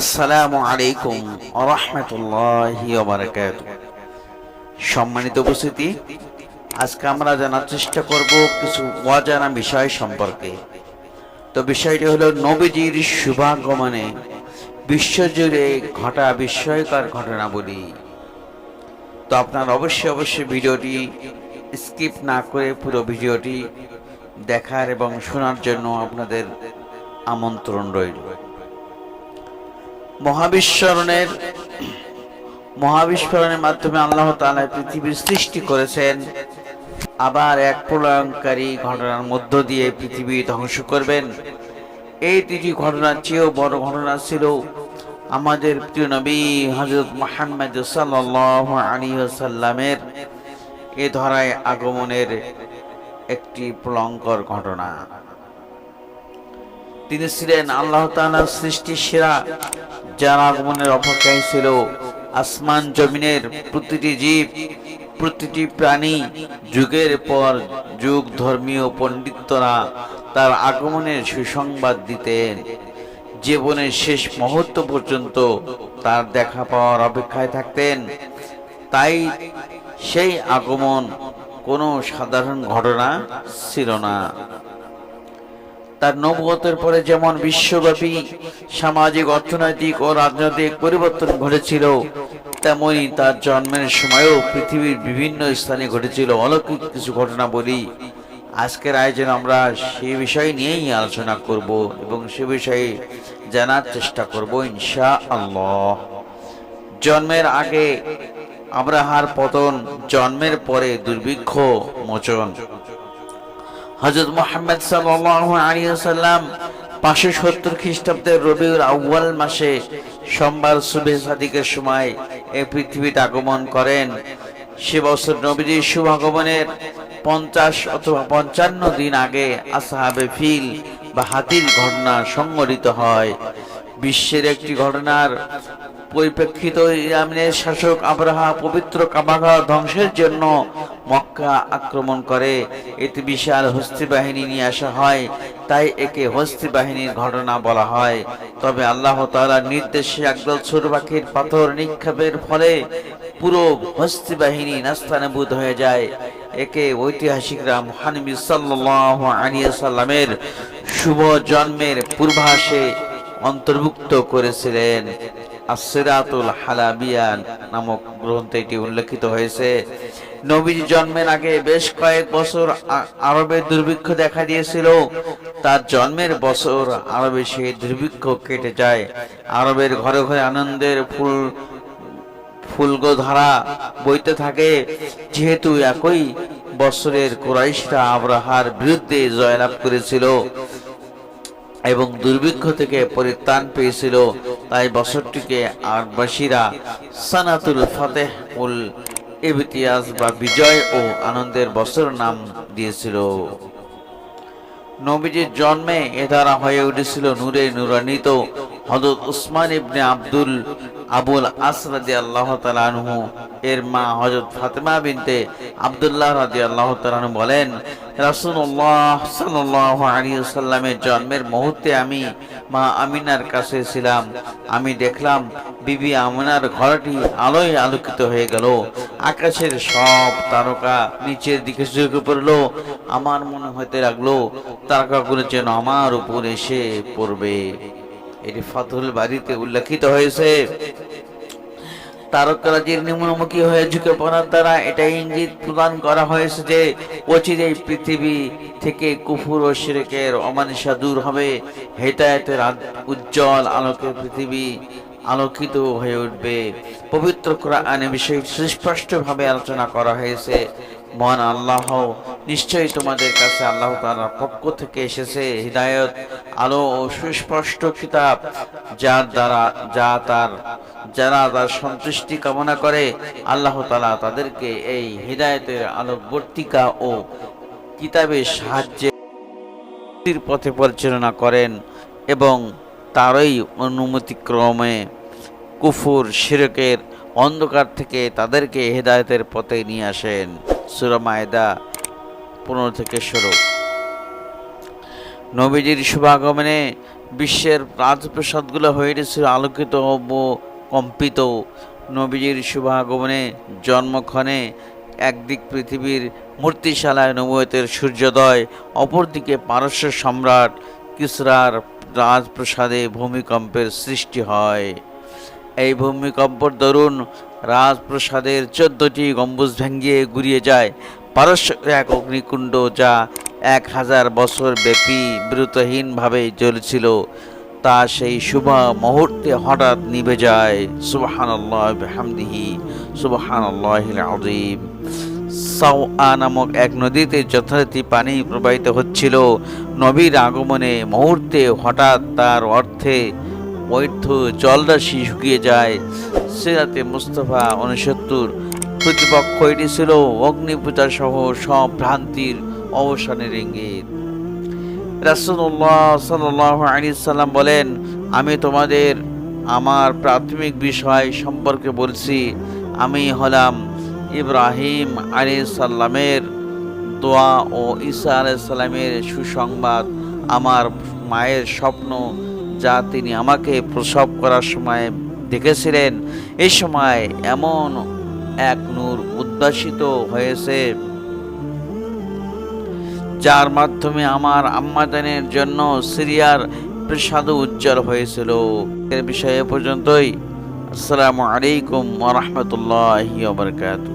আসসালামু আলাইকুম রহমতুল্লাহি সম্মানিত উপস্থিতি, আজকে আমরা জানার চেষ্টা করব কিছু অজানা বিষয় সম্পর্কে। তো বিষয়টি হলো নবীজির শুভাগমনে বিশ্বজুড়ে ঘটা বিস্ময়কর ঘটনাবলী। তো আপনার অবশ্যই অবশ্যই ভিডিওটি স্কিপ না করে পুরো ভিডিওটি দেখার এবং শোনার জন্য আপনাদের আমন্ত্রণ রইল। মহাবিস্মরণের মহাবিস্মরণের মাধ্যমে আল্লাহ তাআলা পৃথিবীর সৃষ্টি করেছেন। আবার এক প্রলয়ঙ্কারী ঘটনার মধ্য দিয়ে পৃথিবী ধ্বংস করবেন। এই দুটি ঘটনার চেয়েও বড় ঘটনা ছিল আমাদের প্রিয় নবী হজরত মোহাম্মদ সাল্লামের এ ধরায় আগমনের একটি প্রলঙ্কর ঘটনা। তিনি ছিলেন আল্লাহ তাআলার সৃষ্টি সেরা, যার আগমনের অপেক্ষায় ছিল আসমান জমিনের প্রতিটি জীব, প্রতিটি প্রাণী, যুগের পর যুগ ধর্মীয় পণ্ডিতরা তার আগমনের সুসংবাদ দিতেন। জীবনের শেষ মুহূর্ত পর্যন্ত তার দেখা পাওয়ার অপেক্ষায় থাকতেন। তাই সেই আগমন কোনো সাধারণ ঘটনা ছিল না। তার নবগতের পরে যেমন বিশ্বব্যাপী সামাজিক, অর্থনৈতিক ও রাজনৈতিক পরিবর্তন ঘটেছিল, তেমনি তার জন্মের সময়ও পৃথিবীর বিভিন্ন স্থানে ঘটেছিল অলৌকিক কিছু ঘটনা বলি আজকের আয়োজন আমরা সে বিষয় নিয়েই আলোচনা করব এবং সে বিষয়ে জানার চেষ্টা করব ইনশা আল্লাহ জন্মের আগে আমরা হার পতন, জন্মের পরে দুর্ভিক্ষ, মোচন হজরত মোহাম্মদ সাল্লাম পাঁচশো সত্তর খ্রিস্টাব্দের রবিউল আউ্বাল মাসে সোমবার সুবে সাদিকের সময় এই পৃথিবীতে আগমন করেন। সে বছর নবীজির শুভ আগমনের পঞ্চাশ অথবা পঞ্চান্ন দিন আগে আসাহাবে ফিল বা হাতির ঘটনা সংঘটিত হয়। বিশ্বের একটি ঘটনার পরিপ্রেক্ষিত ইরানের শাসক আবরাহা পবিত্র কাবাঘর ধ্বংসের জন্য মক্কা আক্রমণ করে। এতে বিশাল হস্তি বাহিনী নিয়ে আসা হয়। তাই একে হস্তি বাহিনীর ঘটনা বলা হয়। তবে আল্লাহ তাআলার নির্দেশে একদল পাখির পাথর নিক্ষেপের ফলে পুরো হস্তি বাহিনী নাস্তানাবুদ হয়ে যায়। একে ঐতিহাসিকরা মহানবী আলাইহি সাল্লামের শুভ জন্মের পূর্বাসে অন্তর্ভুক্ত করেছিলেন। আসিরাতুল হালাবিয়ান নামক গ্রন্থে এটি উল্লেখিত হয়েছে। নবীজি জন্মের আগে বেশ কয়েক বছর আরবে দুর্ভিক্ষ দেখা দিয়েছিল। তার জন্মের বছর আরবে সেই দুর্ভিক্ষ কেটে যায়। আরবের ঘরে ঘরে আনন্দের ফুল, ফুলগোধারা বইতে থাকে। যেহেতু একই বছরের কুরাইশরা আবরাহার বিরুদ্ধে জয়লাভ করেছিল এবং দুর্ভিক্ষ থেকে পরিত্রাণ পেয়েছিল, তাই বছরটিকে আরবাসীরা সানাতুল ফাতেহ উল ইবতিয়াজ বা বিজয় ও আনন্দের বছর নাম দিয়েছিল। নবীজির জন্মে এ ধারা হয়ে উঠেছিল নূরে নূরানিত হজরত উসমান ইবনে আব্দুল আবুল আসরাদি আল্লাহ তালানহু এর মা হযরত ফাতেমা বিনতে আব্দুল্লাহ রাদি আল্লাহ তালানহু বলেন সাল্লামের জন্মের মুহূর্তে আমি মা আমিনার কাছে ছিলাম। আমি দেখলাম বিবি আমিনার ঘরটি আলোয় আলোকিত হয়ে গেল। আকাশের সব তারকা নিচের দিকে ঝুঁকে পড়ল। আমার মনে হতে লাগল, তারকাগুলো যেন আমার উপর এসে পড়বে। এটি ফাতুল বাড়িতে উল্লেখিত হয়েছে। তারকারাজির নিম্নমুখী হয়ে ঝুঁকে পড়ার দ্বারা এটা ইঙ্গিত প্রদান করা হয়েছে যে অচিরেই পৃথিবী থেকে কুফুর ও শিরেকের অমানিসা দূর হবে। হেদায়তের উজ্জ্বল আলোকের পৃথিবী আলোকিত হয়ে উঠবে। পবিত্র কোরআনে বিষয়টি সুস্পষ্টভাবে আলোচনা করা হয়েছে। মহান আল্লাহ নিশ্চয়ই তোমাদের কাছে আল্লাহ তাআলার পক্ষ থেকে এসেছে হৃদায়ত, আলো ও সুস্পষ্ট কিতাব, যার দ্বারা যা তার, যারা তার সন্তুষ্টি কামনা করে, আল্লাহ তাআলা তাদেরকে এই হৃদায়তের আলোকবর্তিকা ও কিতাবের সাহায্যে পথে পরিচালনা করেন এবং তারই অনুমতিক্রমে কুফুর, শিরকের অন্ধকার থেকে তাদেরকে হেদায়েতের পথে নিয়ে আসেন সূরা মায়দা পনেরো থেকে ষোলো। নবীজির শুভাগমনে বিশ্বের রাজপ্রাসাদগুলো হয়ে গেছিল আলোকিত ও কম্পিত। নবীজির শুভাগমনে জন্মক্ষণে একদিক পৃথিবীর মূর্তিশালায় নবুয়তের সূর্যোদয়, অপরদিকে পারস্য সম্রাট কিসরার রাজপ্রাসাদে ভূমিকম্পের সৃষ্টি হয়। এই ভূমিকম্পর দরুন রাজপ্রাসাদের চোদ্দটি গম্বুজ ভেঙিয়ে গুড়িয়ে যায়। পারস্য এক অগ্নিকুণ্ড যা এক হাজার বছর ব্যাপী বিরতহীনভাবে জ্বলছিল। তা সেই শুভ মুহূর্তে হঠাৎ নিভে যায়। সুবহানাল্লাহ, বিহামদিহি, সুবহানাল্লাহিল আযীম। সাওয়া নামক এক নদীতে যথারীতি পানি প্রবাহিত হচ্ছিল। নবীর আগমনে মুহূর্তে হঠাৎ তার অর্থে বৈধ জলরাশি শুকিয়ে যায়। সিরাতে মুস্তফা উনসত্তর প্রতিপক্ষ এটি ছিল অগ্নিপূজা সহ সব ভ্রান্তির অবসানের ইঙ্গিত। রাসুল্লাহ সাল্লাহ আলী সাল্লাম বলেন, আমি তোমাদের আমার প্রাথমিক বিষয় সম্পর্কে বলছি। আমি হলাম ইব্রাহিম আলী সাল্লামের দোয়া ও ঈসা আলাই সাল্লামের সুসংবাদ আমার মায়ের স্বপ্ন যা তিনি আমাকে প্রসব করার সময় দেখেছিলেন। এই সময় এমন এক নূর উদ্ভাসিত হয়েছে যার মাধ্যমে আমার আম্মাদানের জন্য সিরিয়ার প্রসাদ উজ্জ্বল হয়েছিল। এর বিষয়ে পর্যন্তই। আসসালামু আলাইকুম ওয়া রাহমাতুল্লাহি ওয়া বারাকাতুহু।